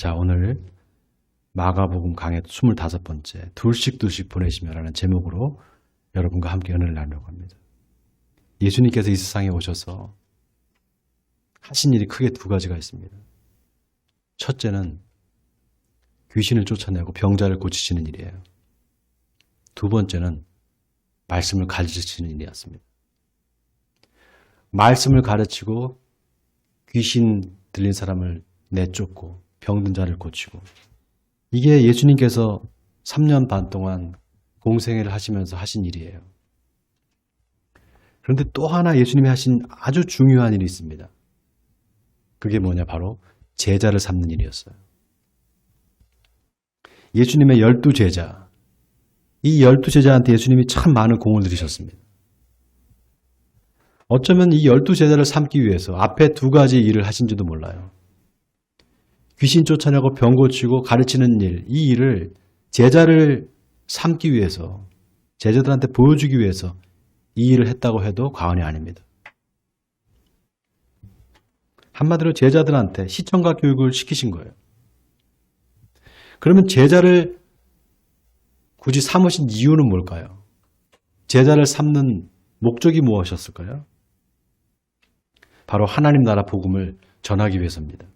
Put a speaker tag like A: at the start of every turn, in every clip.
A: 자, 오늘 마가복음 강의 25번째 둘씩 둘씩 보내시며라는 제목으로 여러분과 함께 은혜를 나누려고 합니다. 예수님께서 이 세상에 오셔서 하신 일이 크게 두 가지가 있습니다. 첫째는 귀신을 쫓아내고 병자를 고치시는 일이에요. 두 번째는 말씀을 가르치시는 일이었습니다. 말씀을 가르치고 귀신 들린 사람을 내쫓고 병든 자를 고치고 이게 예수님께서 3년 반 동안 공생애를 하시면서 하신 일이에요. 그런데 또 하나 예수님이 하신 아주 중요한 일이 있습니다. 그게 뭐냐 바로 제자를 삼는 일이었어요. 예수님의 열두 제자 이 열두 제자한테 예수님이 참 많은 공을 들이셨습니다. 어쩌면 이 열두 제자를 삼기 위해서 앞에 두 가지 일을 하신지도 몰라요. 귀신 쫓아내고 병 고치고 가르치는 일, 이 일을 제자를 삼기 위해서, 제자들한테 보여주기 위해서 이 일을 했다고 해도 과언이 아닙니다. 한마디로 제자들한테 시청각 교육을 시키신 거예요. 그러면 제자를 굳이 삼으신 이유는 뭘까요? 제자를 삼는 목적이 무엇이었을까요? 바로 하나님 나라 복음을 전하기 위해서입니다.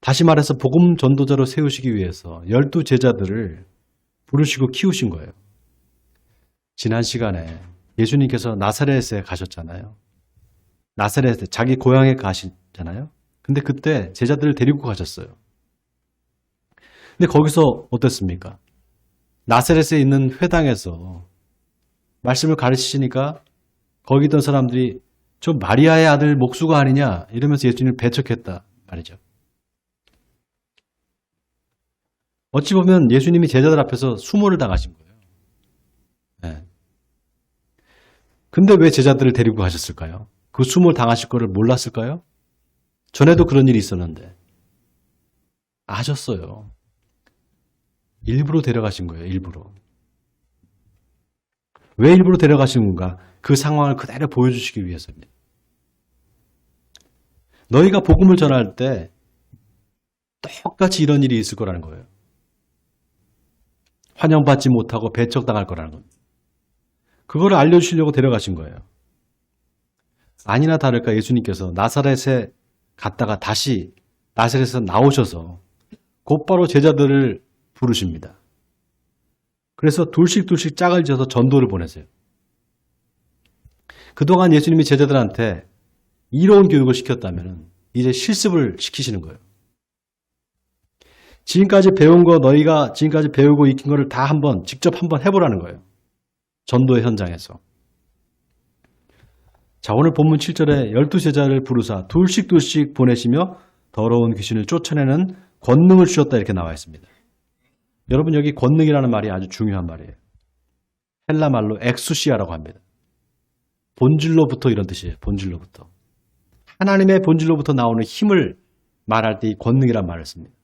A: 다시 말해서 복음 전도자로 세우시기 위해서 열두 제자들을 부르시고 키우신 거예요. 지난 시간에 예수님께서 나사렛에 가셨잖아요. 나사렛에 자기 고향에 가시잖아요. 근데 그때 제자들을 데리고 가셨어요. 근데 거기서 어땠습니까? 나사렛에 있는 회당에서 말씀을 가르치시니까 거기 있던 사람들이 저 마리아의 아들 목수가 아니냐 이러면서 예수님을 배척했다 말이죠. 어찌 보면 예수님이 제자들 앞에서 수모를 당하신 거예요. 네. 근데 왜 제자들을 데리고 가셨을까요? 그 수모를 당하실 거를 몰랐을까요? 전에도 그런 일이 있었는데. 아셨어요. 일부러 데려가신 거예요, 일부러. 왜 일부러 데려가신 건가? 그 상황을 그대로 보여주시기 위해서입니다. 너희가 복음을 전할 때 똑같이 이런 일이 있을 거라는 거예요. 환영받지 못하고 배척당할 거라는 겁니다. 그거를 알려주시려고 데려가신 거예요. 아니나 다를까 예수님께서 나사렛에 갔다가 다시 나사렛에서 나오셔서 곧바로 제자들을 부르십니다. 그래서 둘씩 둘씩 짝을 지어서 전도를 보내세요. 그동안 예수님이 제자들한테 이로운 교육을 시켰다면 이제 실습을 시키시는 거예요. 지금까지 배운 거 너희가 지금까지 배우고 익힌 거를 다 한번 직접 한번 해보라는 거예요. 전도의 현장에서. 자 오늘 본문 7절에 열두 제자를 부르사 둘씩 둘씩 보내시며 더러운 귀신을 쫓아내는 권능을 주셨다 이렇게 나와 있습니다. 여러분 여기 권능이라는 말이 아주 중요한 말이에요. 헬라 말로 엑수시아라고 합니다. 본질로부터 이런 뜻이에요. 본질로부터. 하나님의 본질로부터 나오는 힘을 말할 때 이 권능이란 말을 씁니다.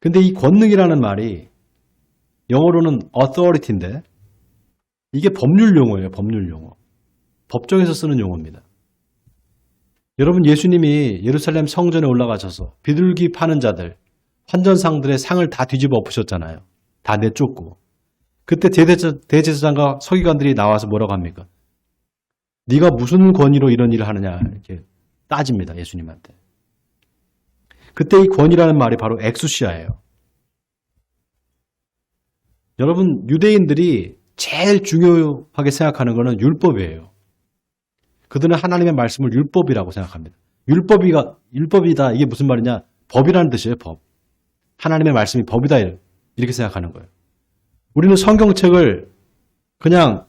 A: 근데 이 권능이라는 말이 영어로는 authority인데 이게 법률 용어예요. 법률 용어. 법정에서 쓰는 용어입니다. 여러분 예수님이 예루살렘 성전에 올라가셔서 비둘기 파는 자들, 환전상들의 상을 다 뒤집어 엎으셨잖아요. 다 내쫓고. 그때 대제사장과 서기관들이 나와서 뭐라고 합니까? 네가 무슨 권위로 이런 일을 하느냐 이렇게 따집니다. 예수님한테. 그때 이 권위라는 말이 바로 엑수시아예요. 여러분 유대인들이 제일 중요하게 생각하는 것은 율법이에요. 그들은 하나님의 말씀을 율법이라고 생각합니다. 율법이가 율법이다 이게 무슨 말이냐? 법이라는 뜻이에요. 법. 하나님의 말씀이 법이다 이렇게 생각하는 거예요. 우리는 성경책을 그냥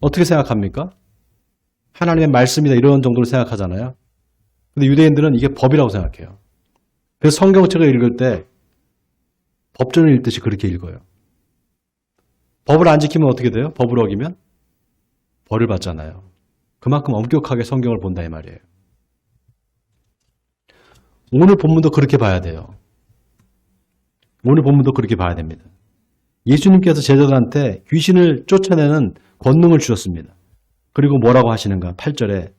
A: 어떻게 생각합니까? 하나님의 말씀이다 이런 정도로 생각하잖아요. 근데 유대인들은 이게 법이라고 생각해요. 그래서 성경책을 읽을 때 법전을 읽듯이 그렇게 읽어요. 법을 안 지키면 어떻게 돼요? 법을 어기면 벌을 받잖아요. 그만큼 엄격하게 성경을 본다 이 말이에요. 오늘 본문도 그렇게 봐야 돼요. 오늘 본문도 그렇게 봐야 됩니다. 예수님께서 제자들한테 귀신을 쫓아내는 권능을 주셨습니다. 그리고 뭐라고 하시는가? 8절에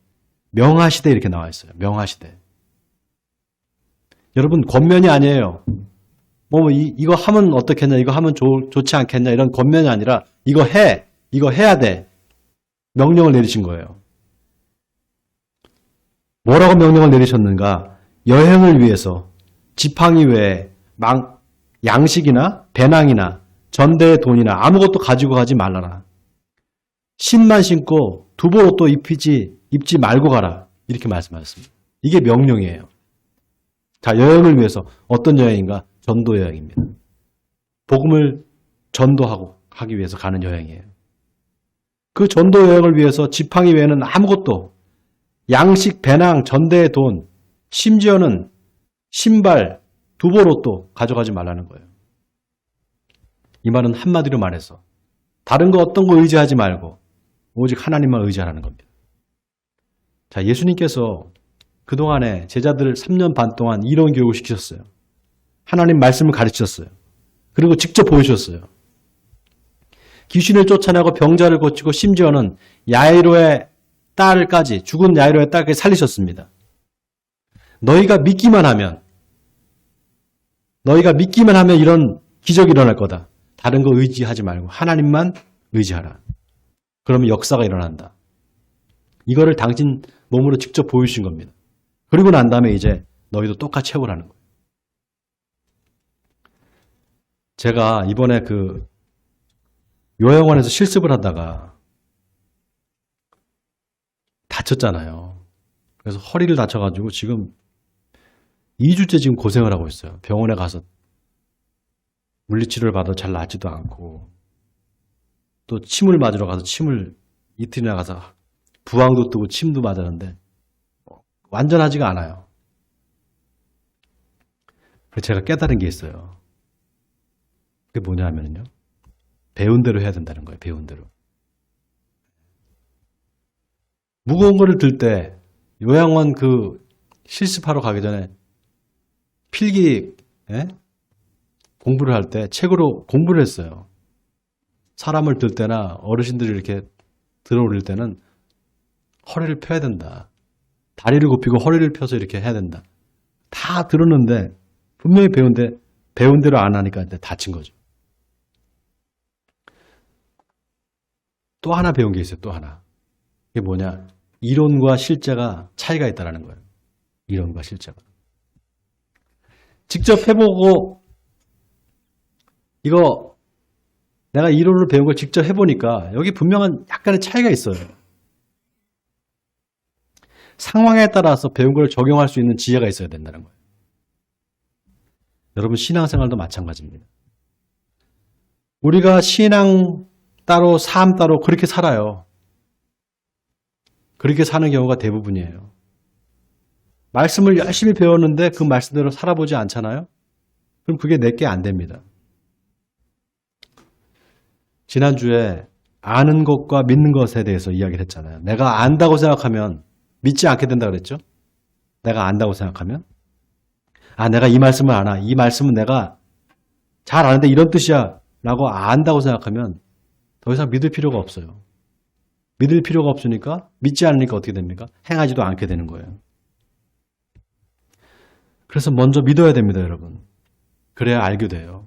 A: 명하시되 이렇게 나와 있어요. 명하시되. 여러분 권면이 아니에요. 뭐 이, 이거 하면 어떻겠냐, 이거 하면 좋, 좋지 않겠냐 이런 권면이 아니라 이거 해, 이거 해야 돼. 명령을 내리신 거예요. 뭐라고 명령을 내리셨는가? 여행을 위해서 지팡이 외에 망, 양식이나 배낭이나 전대의 돈이나 아무것도 가지고 가지 말라라. 신만 신고 두보 옷도 입히지 입지 말고 가라. 이렇게 말씀하셨습니다. 이게 명령이에요. 자, 여행을 위해서 어떤 여행인가? 전도 여행입니다. 복음을 전도하고 하기 위해서 가는 여행이에요. 그 전도 여행을 위해서 지팡이 외에는 아무것도 양식, 배낭, 전대의 돈, 심지어는 신발, 두보로또 가져가지 말라는 거예요. 이 말은 한마디로 말해서 다른 거 어떤 거 의지하지 말고 오직 하나님만 의지하라는 겁니다. 자, 예수님께서 그동안에 제자들을 3년 반 동안 이런 교육을 시키셨어요. 하나님 말씀을 가르치셨어요. 그리고 직접 보여주셨어요. 귀신을 쫓아내고 병자를 고치고 심지어는 야이로의 딸까지 죽은 야이로의 딸까지 살리셨습니다. 너희가 믿기만 하면 너희가 믿기만 하면 이런 기적이 일어날 거다. 다른 거 의지하지 말고 하나님만 의지하라. 그러면 역사가 일어난다. 이거를 당신 몸으로 직접 보여주신 겁니다. 그리고 난 다음에 이제 너희도 똑같이 해보라는 거예요. 제가 이번에 그 요양원에서 실습을 하다가 다쳤잖아요. 그래서 허리를 다쳐가지고 지금 2주째 지금 고생을 하고 있어요. 병원에 가서 물리치료를 받아 잘 낫지도 않고 또 침을 맞으러 가서 침을 이틀이나 가서 부항도 뜨고 침도 맞았는데 완전하지가 않아요. 그래서 제가 깨달은 게 있어요. 그게 뭐냐면요. 배운 대로 해야 된다는 거예요. 배운 대로. 무거운 거를 들 때 요양원 그 실습하러 가기 전에 필기 예? 공부를 할 때 책으로 공부를 했어요. 사람을 들 때나 어르신들이 이렇게 들어 올릴 때는 허리를 펴야 된다. 다리를 굽히고 허리를 펴서 이렇게 해야 된다. 다 들었는데 분명히 배운데 배운 대로 안 하니까 다친 거죠. 또 하나 배운 게 있어요. 또 하나. 이게 뭐냐? 이론과 실제가 차이가 있다라는 거예요. 이론과 실제가. 직접 해보고 이거 내가 이론을 배운 걸 직접 해보니까 여기 분명한 약간의 차이가 있어요. 상황에 따라서 배운 걸 적용할 수 있는 지혜가 있어야 된다는 거예요. 여러분 신앙생활도 마찬가지입니다. 우리가 신앙 따로 삶 따로 그렇게 살아요. 그렇게 사는 경우가 대부분이에요. 말씀을 열심히 배웠는데 그 말씀대로 살아보지 않잖아요? 그럼 그게 내게 안 됩니다. 지난주에 아는 것과 믿는 것에 대해서 이야기를 했잖아요. 내가 안다고 생각하면 믿지 않게 된다 그랬죠? 내가 안다고 생각하면? 아, 내가 이 말씀을 아나. 이 말씀은 내가 잘 아는데 이런 뜻이야. 라고 안다고 생각하면 더 이상 믿을 필요가 없어요. 믿을 필요가 없으니까 믿지 않으니까 어떻게 됩니까? 행하지도 않게 되는 거예요. 그래서 먼저 믿어야 됩니다, 여러분. 그래야 알게 돼요.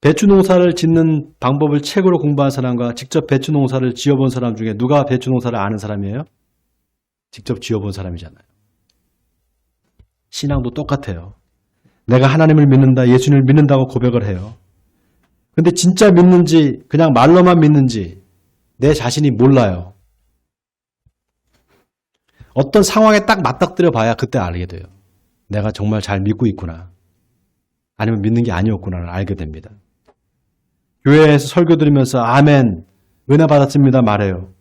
A: 배추 농사를 짓는 방법을 책으로 공부한 사람과 직접 배추 농사를 지어본 사람 중에 누가 배추 농사를 아는 사람이에요? 직접 지어본 사람이잖아요. 신앙도 똑같아요. 내가 하나님을 믿는다, 예수님을 믿는다고 고백을 해요. 근데 진짜 믿는지, 그냥 말로만 믿는지 내 자신이 몰라요. 어떤 상황에 딱 맞닥뜨려 봐야 그때 알게 돼요. 내가 정말 잘 믿고 있구나. 아니면 믿는 게 아니었구나를 알게 됩니다. 교회에서 설교 들으면서 아멘, 은혜 받았습니다 말해요.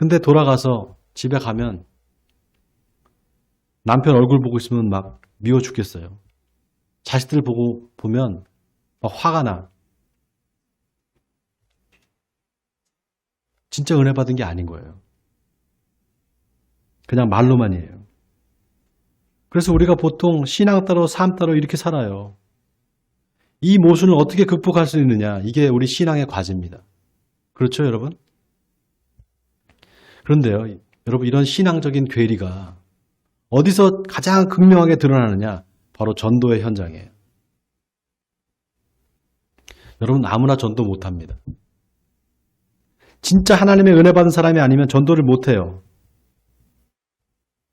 A: 근데 돌아가서 집에 가면 남편 얼굴 보고 있으면 막 미워 죽겠어요. 자식들 보고 보면 막 화가 나. 진짜 은혜 받은 게 아닌 거예요. 그냥 말로만이에요. 그래서 우리가 보통 신앙 따로 삶 따로 이렇게 살아요. 이 모순을 어떻게 극복할 수 있느냐? 이게 우리 신앙의 과제입니다. 그렇죠, 여러분? 그런데요, 여러분 이런 신앙적인 괴리가 어디서 가장 극명하게 드러나느냐? 바로 전도의 현장이에요. 여러분 아무나 전도 못합니다. 진짜 하나님의 은혜 받은 사람이 아니면 전도를 못해요.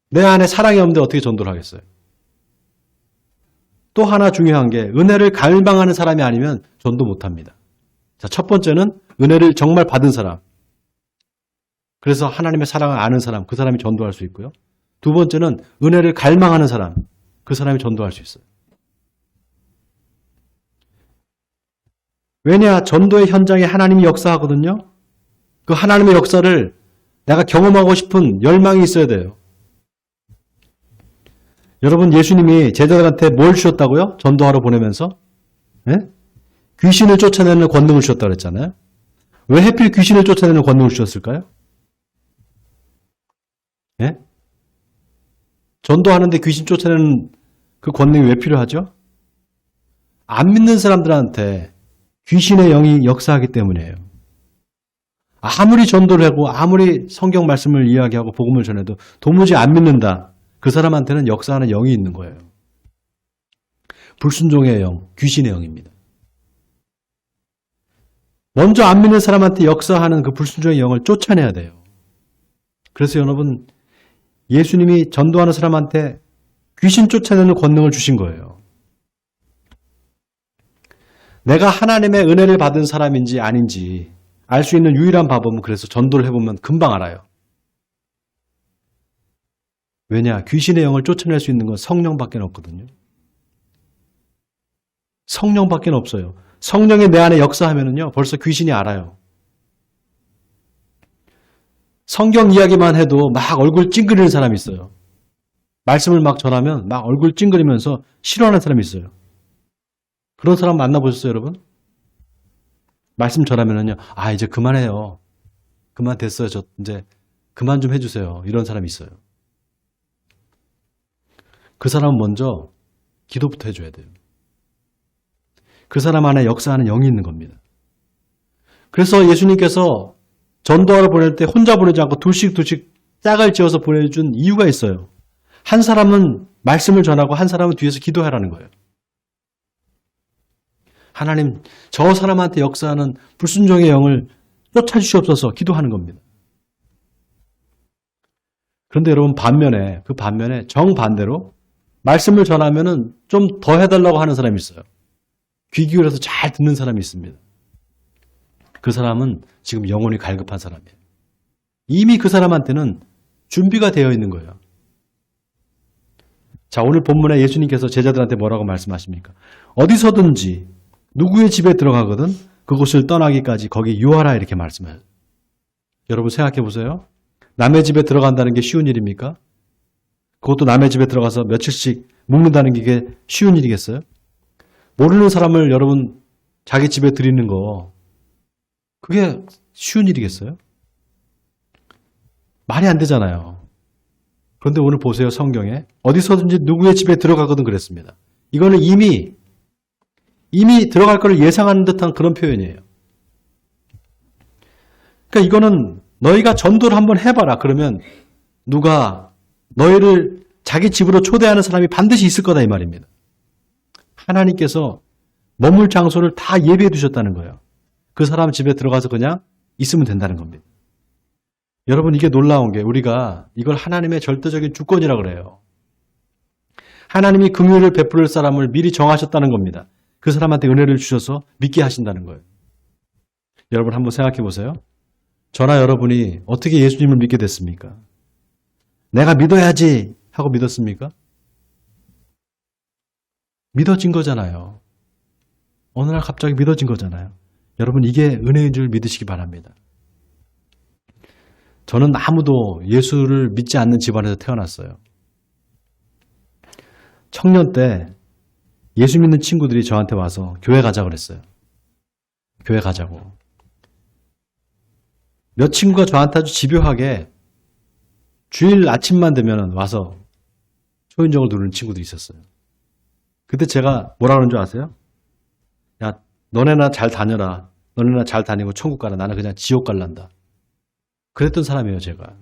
A: 내 안에 사랑이 없는데 어떻게 전도를 하겠어요? 또 하나 중요한 게 은혜를 갈망하는 사람이 아니면 전도 못합니다. 자, 첫 번째는 은혜를 정말 받은 사람. 그래서 하나님의 사랑을 아는 사람, 그 사람이 전도할 수 있고요. 두 번째는 은혜를 갈망하는 사람, 그 사람이 전도할 수 있어요. 왜냐? 전도의 현장에 하나님이 역사하거든요. 그 하나님의 역사를 내가 경험하고 싶은 열망이 있어야 돼요. 여러분, 예수님이 제자들한테 뭘 주셨다고요? 전도하러 보내면서? 예? 귀신을 쫓아내는 권능을 주셨다고 그랬잖아요. 왜 하필 귀신을 쫓아내는 권능을 주셨을까요? 예? 전도하는데 귀신 쫓아내는 그 권능이 왜 필요하죠? 안 믿는 사람들한테 귀신의 영이 역사하기 때문이에요. 아무리 전도를 하고 아무리 성경 말씀을 이야기하고 복음을 전해도 도무지 안 믿는다. 그 사람한테는 역사하는 영이 있는 거예요. 불순종의 영, 귀신의 영입니다. 먼저 안 믿는 사람한테 역사하는 그 불순종의 영을 쫓아내야 돼요. 그래서 여러분, 예수님이 전도하는 사람한테 귀신 쫓아내는 권능을 주신 거예요. 내가 하나님의 은혜를 받은 사람인지 아닌지 알 수 있는 유일한 방법은 그래서 전도를 해보면 금방 알아요. 왜냐? 귀신의 영을 쫓아낼 수 있는 건 성령밖에 없거든요. 성령밖에 없어요. 성령이 내 안에 역사하면은요, 벌써 귀신이 알아요. 성경 이야기만 해도 막 얼굴 찡그리는 사람이 있어요. 말씀을 막 전하면 막 얼굴 찡그리면서 싫어하는 사람이 있어요. 그런 사람 만나보셨어요, 여러분? 말씀 전하면은요, 아, 이제 그만해요. 그만 됐어요. 저, 이제, 그만 좀 해주세요. 이런 사람이 있어요. 그 사람은 먼저 기도부터 해줘야 돼요. 그 사람 안에 역사하는 영이 있는 겁니다. 그래서 예수님께서 전도하러 보낼 때 혼자 보내지 않고 둘씩 둘씩 짝을 지어서 보내준 이유가 있어요. 한 사람은 말씀을 전하고 한 사람은 뒤에서 기도하라는 거예요. 하나님, 저 사람한테 역사하는 불순종의 영을 쫓아주시옵소서 기도하는 겁니다. 그런데 여러분 반면에 그 반면에 정반대로 말씀을 전하면은 좀 더 해달라고 하는 사람이 있어요. 귀 기울여서 잘 듣는 사람이 있습니다. 그 사람은 지금 영혼이 갈급한 사람이에요. 이미 그 사람한테는 준비가 되어 있는 거예요. 자, 오늘 본문에 예수님께서 제자들한테 뭐라고 말씀하십니까? 어디서든지 누구의 집에 들어가거든 그곳을 떠나기까지 거기 유하라 이렇게 말씀해요. 여러분 생각해 보세요. 남의 집에 들어간다는 게 쉬운 일입니까? 그것도 남의 집에 들어가서 며칠씩 묵는다는 게 쉬운 일이겠어요? 모르는 사람을 여러분 자기 집에 들이는 거 그게 쉬운 일이겠어요? 말이 안 되잖아요. 그런데 오늘 보세요, 성경에. 어디서든지 누구의 집에 들어가거든 그랬습니다. 이거는 이미, 이미 들어갈 거를 예상하는 듯한 그런 표현이에요. 그러니까 이거는 너희가 전도를 한번 해봐라. 그러면 누가 너희를 자기 집으로 초대하는 사람이 반드시 있을 거다 이 말입니다. 하나님께서 머물 장소를 다 예비해 두셨다는 거예요. 그 사람 집에 들어가서 그냥 있으면 된다는 겁니다. 여러분 이게 놀라운 게 우리가 이걸 하나님의 절대적인 주권이라 그래요. 하나님이 긍휼을 베풀 사람을 미리 정하셨다는 겁니다. 그 사람한테 은혜를 주셔서 믿게 하신다는 거예요. 여러분 한번 생각해 보세요. 저나 여러분이 어떻게 예수님을 믿게 됐습니까? 내가 믿어야지 하고 믿었습니까? 믿어진 거잖아요. 어느 날 갑자기 믿어진 거잖아요. 여러분 이게 은혜인 줄 믿으시기 바랍니다. 저는 아무도 예수를 믿지 않는 집안에서 태어났어요. 청년 때 예수 믿는 친구들이 저한테 와서 교회 가자 그랬어요. 교회 가자고. 몇 친구가 저한테 아주 집요하게 주일 아침만 되면 와서 초인종을 누르는 친구도 있었어요. 그때 제가 뭐라 그러는 줄 아세요? 야, 너네나 잘 다녀라. 너네나 잘 다니고 천국 가라. 나는 그냥 지옥 갈란다. 그랬던 사람이에요, 제가.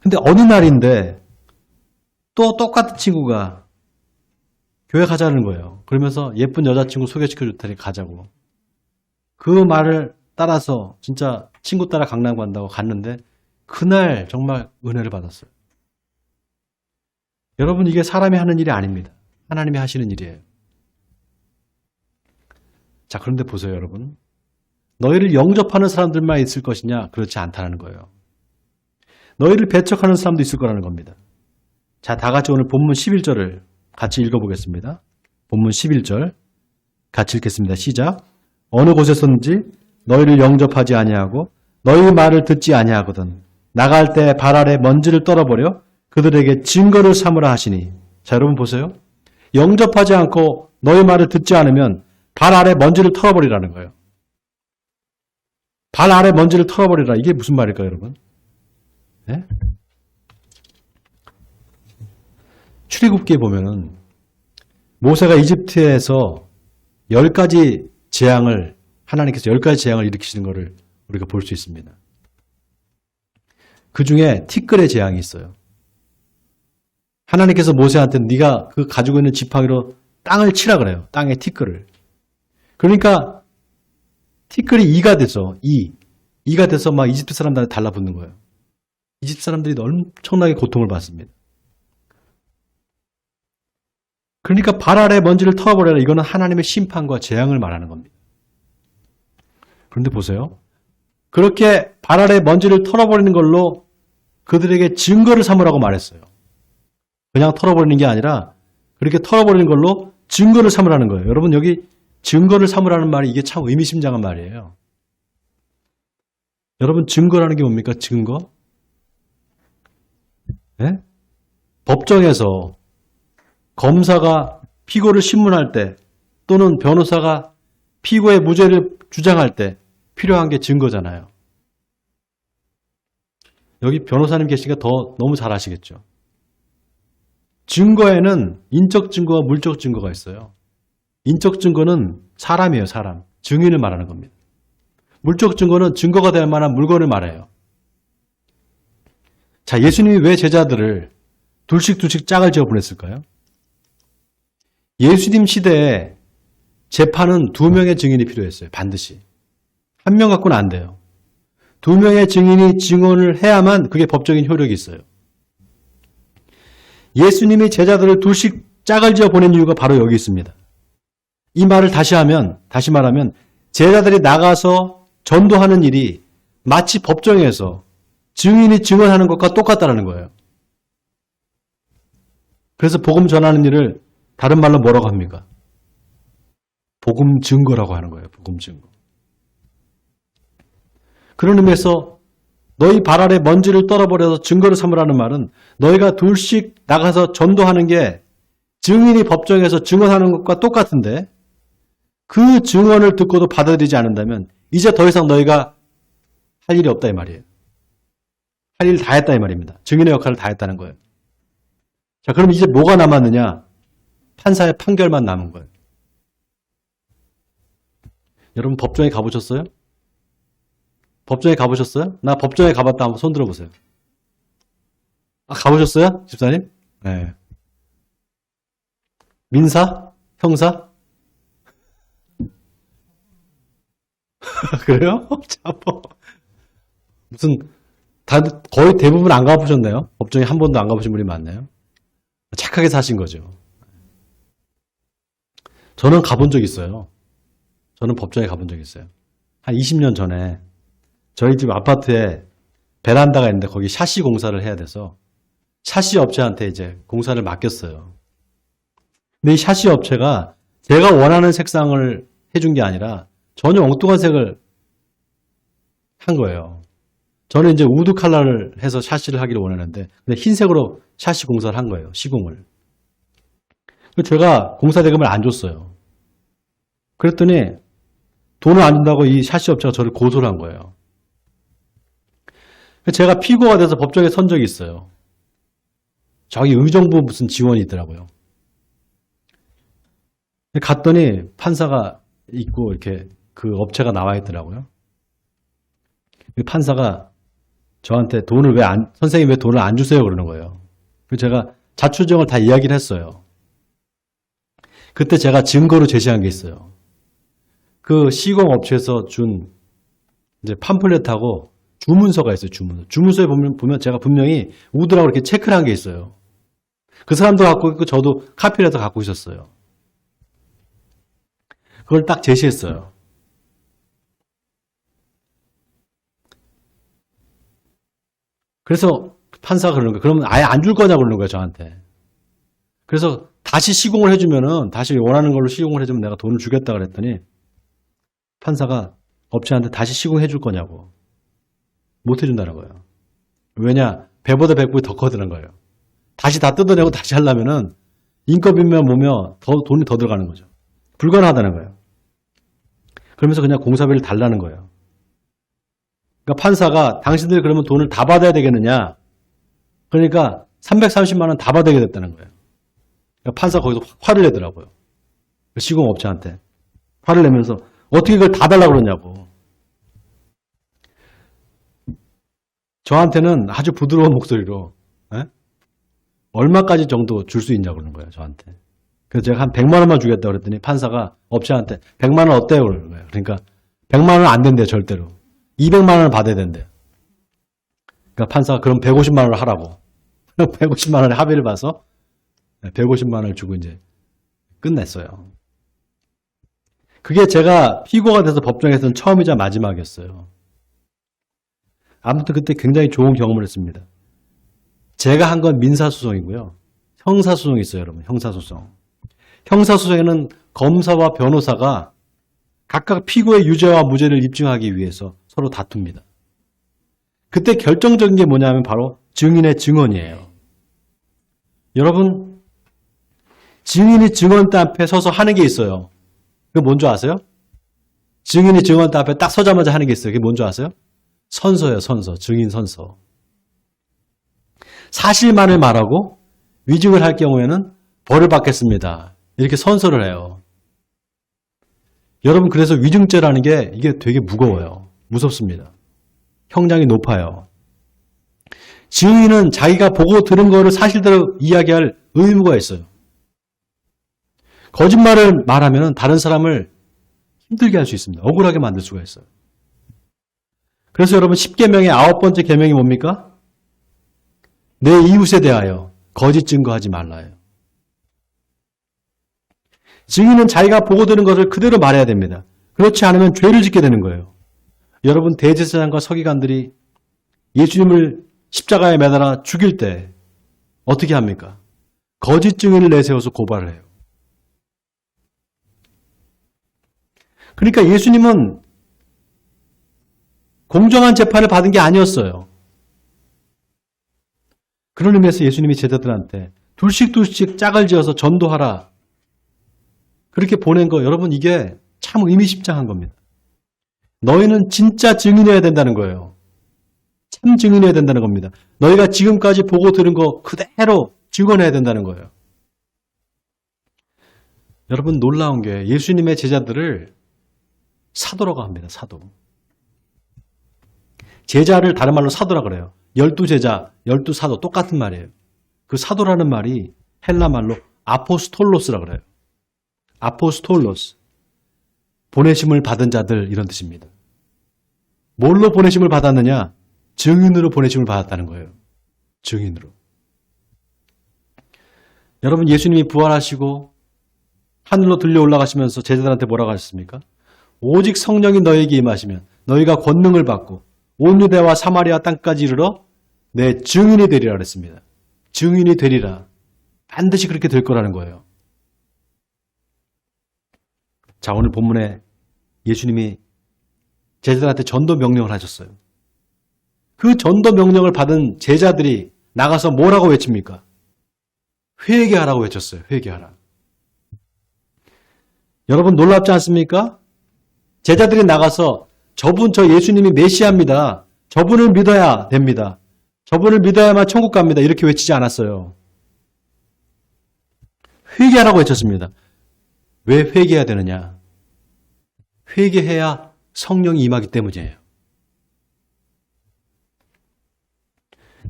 A: 근데 어느 날인데 또 똑같은 친구가 교회 가자는 거예요. 그러면서 예쁜 여자친구 소개시켜 줄 테니 가자고. 그 말을 따라서 진짜 친구 따라 강남 간다고 갔는데 그날 정말 은혜를 받았어요. 여러분 이게 사람이 하는 일이 아닙니다. 하나님이 하시는 일이에요. 자, 그런데 보세요, 여러분. 너희를 영접하는 사람들만 있을 것이냐? 그렇지 않다는 거예요. 너희를 배척하는 사람도 있을 거라는 겁니다. 자, 다 같이 오늘 본문 11절을 같이 읽어보겠습니다. 본문 11절 같이 읽겠습니다. 시작. 어느 곳에서든지 너희를 영접하지 아니하고 너희 말을 듣지 아니하거든 나갈 때 발 아래 먼지를 떨어버려 그들에게 증거를 삼으라 하시니 자 여러분 보세요. 영접하지 않고 너희 말을 듣지 않으면 발 아래 먼지를 털어버리라는 거예요. 발 아래 먼지를 털어버리라. 이게 무슨 말일까요, 여러분? 예? 출애굽기에 보면은 모세가 이집트에서 열 가지 재앙을 하나님께서 열 가지 재앙을 일으키시는 것을 우리가 볼 수 있습니다. 그 중에 티끌의 재앙이 있어요. 하나님께서 모세한테 네가 그 가지고 있는 지팡이로 땅을 치라 그래요. 땅에 티끌을. 그러니까 티끌이 이가 돼서 이 이가 돼서 막 이집트 사람들한테 달라붙는 거예요. 이집트 사람들이 엄청나게 고통을 받습니다. 그러니까 발 아래 먼지를 털어버려라. 이거는 하나님의 심판과 재앙을 말하는 겁니다. 그런데 보세요. 그렇게 발 아래 먼지를 털어버리는 걸로 그들에게 증거를 삼으라고 말했어요. 그냥 털어버리는 게 아니라 그렇게 털어버리는 걸로 증거를 삼으라는 거예요. 여러분 여기 증거를 삼으라는 말이 이게 참 의미심장한 말이에요. 여러분 증거라는 게 뭡니까? 증거? 예? 법정에서 검사가 피고를 신문할 때 또는 변호사가 피고의 무죄를 주장할 때 필요한 게 증거잖아요. 여기 변호사님 계시니까 더 너무 잘 아시겠죠. 증거에는 인적 증거와 물적 증거가 있어요. 인적 증거는 사람이에요, 사람. 증인을 말하는 겁니다. 물적 증거는 증거가 될 만한 물건을 말해요. 자, 예수님이 왜 제자들을 둘씩 둘씩 짝을 지어 보냈을까요? 예수님 시대에 재판은 두 명의 증인이 필요했어요. 반드시. 한 명 갖고는 안 돼요. 두 명의 증인이 증언을 해야만 그게 법적인 효력이 있어요. 예수님이 제자들을 둘씩 짝을 지어 보낸 이유가 바로 여기 있습니다. 이 말을 다시 하면, 다시 말하면, 제자들이 나가서 전도하는 일이 마치 법정에서 증인이 증언하는 것과 똑같다는 거예요. 그래서 복음 전하는 일을 다른 말로 뭐라고 합니까? 복음 증거라고 하는 거예요. 복음 증거. 그런 의미에서 너희 발 아래 먼지를 떨어버려서 증거를 삼으라는 말은 너희가 둘씩 나가서 전도하는 게 증인이 법정에서 증언하는 것과 똑같은데 그 증언을 듣고도 받아들이지 않는다면 이제 더 이상 너희가 할 일이 없다 이 말이에요. 할 일 다 했다 이 말입니다. 증인의 역할을 다 했다는 거예요. 자, 그럼 이제 뭐가 남았느냐? 판사의 판결만 남은 거예요. 여러분 법정에 가보셨어요? 법정에 가보셨어요? 나 법정에 가봤다 한번 손 들어보세요. 아, 가보셨어요? 집사님? 네. 민사? 형사? 그래요? 참, 뭐. 무슨, 다, 거의 대부분 안 가보셨나요? 법정에 한 번도 안 가보신 분이 많나요? 착하게 사신 거죠. 저는 가본 적 있어요. 저는 법정에 가본 적 있어요. 한 20년 전에 저희 집 아파트에 베란다가 있는데 거기 샤시 공사를 해야 돼서 샤시 업체한테 이제 공사를 맡겼어요. 근데 이 샤시 업체가 제가 원하는 색상을 해준 게 아니라 전혀 엉뚱한 색을 한 거예요. 저는 이제 우드 칼라를 해서 샤시를 하기를 원하는데 근데 흰색으로 샤시 공사를 한 거예요. 시공을. 제가 공사 대금을 안 줬어요. 그랬더니 돈을 안 준다고 이 샤시 업체가 저를 고소를 한 거예요. 제가 피고가 돼서 법정에 선 적이 있어요. 저기 의정부 무슨 지원이 있더라고요. 갔더니 판사가 있고 이렇게 그 업체가 나와 있더라고요. 판사가 저한테 돈을 왜 안, 선생님 왜 돈을 안 주세요? 그러는 거예요. 그래서 제가 자초정을 다 이야기를 했어요. 그때 제가 증거로 제시한 게 있어요. 그 시공 업체에서 준 이제 팜플렛하고 주문서가 있어요, 주문서. 주문서에 보면, 보면 제가 분명히 우드라고 이렇게 체크를 한 게 있어요. 그 사람도 갖고 있고 저도 해서 갖고 있었어요. 그걸 딱 제시했어요. 그래서 판사가 그러는 거예요. 그러면 아예 안 줄 거냐고 그러는 거예요, 저한테. 그래서 다시 시공을 해주면은, 다시 원하는 걸로 시공을 해주면 내가 돈을 주겠다 그랬더니, 판사가 업체한테 다시 시공해 줄 거냐고. 못 해준다는 거예요. 왜냐? 배보다 배꼽이 더 커드는 거예요. 다시 다 뜯어내고 다시 하려면은, 인건비면 뭐며 더, 돈이 더 들어가는 거죠. 불가능하다는 거예요. 그러면서 그냥 공사비를 달라는 거예요. 그러니까 판사가 당신들 그러면 돈을 다 받아야 되겠느냐? 그러니까 330만 원 다 받아야 됐다는 거예요. 그러니까 판사 거기서 확 화를 내더라고요. 그 시공업체한테 화를 내면서 어떻게 그걸 다 달라고 그러냐고. 저한테는 아주 부드러운 목소리로 에? 얼마까지 정도 줄 수 있냐고 그러는 거예요. 저한테. 그래서 제가 한 100만 원만 주겠다 그랬더니 판사가 업체한테 100만 원 어때요? 그러는 거예요. 그러니까 100만 원은 안 된대요. 절대로. 200만 원을 받아야 된대요. 그러니까 판사가 그럼 150만 원을 하라고. 150만 원에 합의를 봐서 150만 원을 주고 이제 끝냈어요. 그게 제가 피고가 돼서 법정에서는 처음이자 마지막이었어요. 아무튼 그때 굉장히 좋은 경험을 했습니다. 제가 한 건 민사소송이고요. 형사소송이 있어요, 여러분. 형사소송. 형사소송에는 검사와 변호사가 각각 피고의 유죄와 무죄를 입증하기 위해서 서로 다툽니다. 그때 결정적인 게 뭐냐면 바로 증인의 증언이에요. 여러분, 증인이 증언대 앞에 서서 하는 게 있어요. 그게 뭔지 아세요? 증인이 증언대 앞에 딱 서자마자 하는 게 있어요. 그게 뭔지 아세요? 선서예요, 선서. 증인 선서. 사실만을 말하고 위증을 할 경우에는 벌을 받겠습니다. 이렇게 선서를 해요. 여러분, 그래서 위증죄라는 게 이게 되게 무거워요. 무섭습니다. 형량이 높아요. 증인은 자기가 보고 들은 거를 사실대로 이야기할 의무가 있어요. 거짓말을 말하면 다른 사람을 힘들게 할 수 있습니다. 억울하게 만들 수가 있어요. 그래서 여러분 10계명의 아홉 번째 계명이 뭡니까? 내 이웃에 대하여 거짓 증거하지 말라요. 증인은 자기가 보고 들은 것을 그대로 말해야 됩니다. 그렇지 않으면 죄를 짓게 되는 거예요. 여러분 대제사장과 서기관들이 예수님을 십자가에 매달아 죽일 때 어떻게 합니까? 거짓 증인을 내세워서 고발을 해요. 그러니까 예수님은 공정한 재판을 받은 게 아니었어요. 그런 의미에서 예수님이 제자들한테 둘씩 둘씩 짝을 지어서 전도하라. 그렇게 보낸 거 여러분 이게 참 의미심장한 겁니다. 너희는 진짜 증인해야 된다는 거예요. 참 증인해야 된다는 겁니다. 너희가 지금까지 보고 들은 거 그대로 증언해야 된다는 거예요. 여러분 놀라운 게 예수님의 제자들을 사도라고 합니다. 사도. 제자를 다른 말로 사도라 그래요. 열두 제자, 열두 사도 똑같은 말이에요. 그 사도라는 말이 헬라 말로 아포스톨로스라 그래요. 아포스톨로스. 보내심을 받은 자들 이런 뜻입니다. 뭘로 보내심을 받았느냐? 증인으로 보내심을 받았다는 거예요. 증인으로. 여러분 예수님이 부활하시고 하늘로 들려 올라가시면서 제자들한테 뭐라고 하셨습니까? 오직 성령이 너에게 임하시면 너희가 권능을 받고 온 유대와 사마리아 땅까지 이르러 내 증인이 되리라 그랬습니다. 증인이 되리라. 반드시 그렇게 될 거라는 거예요. 자, 오늘 본문에 예수님이 제자들한테 전도 명령을 하셨어요. 그 전도 명령을 받은 제자들이 나가서 뭐라고 외칩니까? 회개하라고 외쳤어요. 회개하라. 여러분 놀랍지 않습니까? 제자들이 나가서 저분 저 예수님이 메시아입니다. 저분을 믿어야 됩니다. 저분을 믿어야만 천국 갑니다. 이렇게 외치지 않았어요. 회개하라고 외쳤습니다. 왜 회개해야 되느냐? 회개해야 성령이 임하기 때문이에요.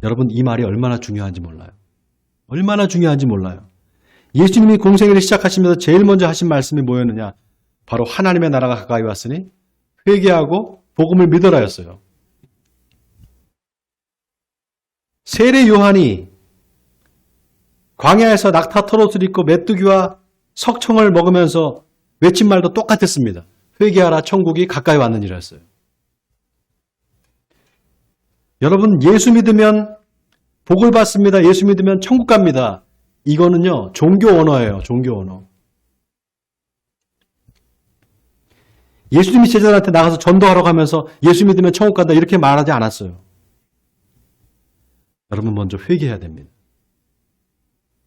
A: 여러분 이 말이 얼마나 중요한지 몰라요. 얼마나 중요한지 몰라요. 예수님이 공생애를 시작하시면서 제일 먼저 하신 말씀이 뭐였느냐? 바로 하나님의 나라가 가까이 왔으니 회개하고 복음을 믿어라였어요. 세례 요한이 광야에서 낙타 털옷을 입고 메뚜기와 석청을 먹으면서 외친 말도 똑같았습니다. 회개하라 천국이 가까이 왔느니라였어요. 여러분 예수 믿으면 복을 받습니다. 예수 믿으면 천국 갑니다. 이거는요 종교 언어예요. 종교 언어. 예수님이 제자들한테 나가서 전도하러 가면서 예수 믿으면 천국 간다 이렇게 말하지 않았어요. 여러분 먼저 회개해야 됩니다.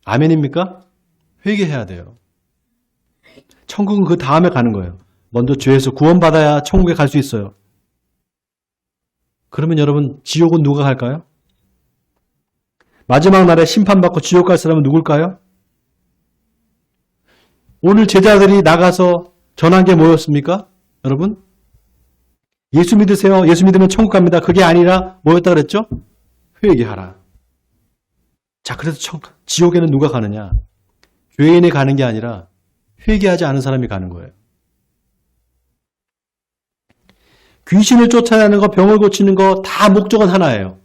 A: 아멘입니까? 회개해야 돼요. 천국은 그 다음에 가는 거예요. 먼저 죄에서 구원받아야 천국에 갈 수 있어요. 그러면 여러분 지옥은 누가 갈까요? 마지막 날에 심판받고 지옥 갈 사람은 누굴까요? 오늘 제자들이 나가서 전한 게 뭐였습니까? 여러분? 예수 믿으세요. 예수 믿으면 천국 갑니다. 그게 아니라 뭐였다 그랬죠? 회개하라. 자, 그래서 천, 지옥에는 누가 가느냐? 죄인이 가는 게 아니라 회개하지 않은 사람이 가는 거예요. 귀신을 쫓아내는 거, 병을 고치는 거 다 목적은 하나예요.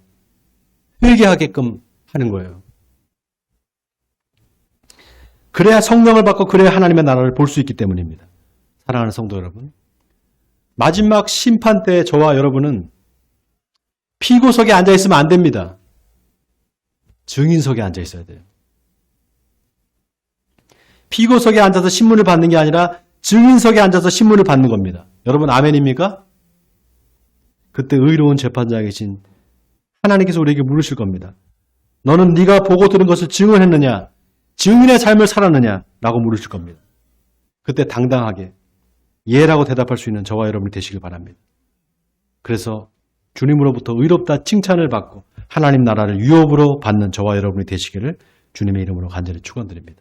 A: 회개하게끔 하는 거예요. 그래야 성령을 받고 그래야 하나님의 나라를 볼 수 있기 때문입니다. 사랑하는 성도 여러분. 마지막 심판 때 저와 여러분은 피고석에 앉아 있으면 안 됩니다. 증인석에 앉아 있어야 돼요. 피고석에 앉아서 신문을 받는 게 아니라 증인석에 앉아서 신문을 받는 겁니다. 여러분 아멘입니까? 그때 의로운 재판장에 계신 하나님께서 우리에게 물으실 겁니다. 너는 네가 보고 들은 것을 증언했느냐? 증인의 삶을 살았느냐? 라고 물으실 겁니다. 그때 당당하게 예라고 대답할 수 있는 저와 여러분이 되시길 바랍니다. 그래서 주님으로부터 의롭다 칭찬을 받고 하나님 나라를 유업으로 받는 저와 여러분이 되시기를 주님의 이름으로 간절히 축원드립니다.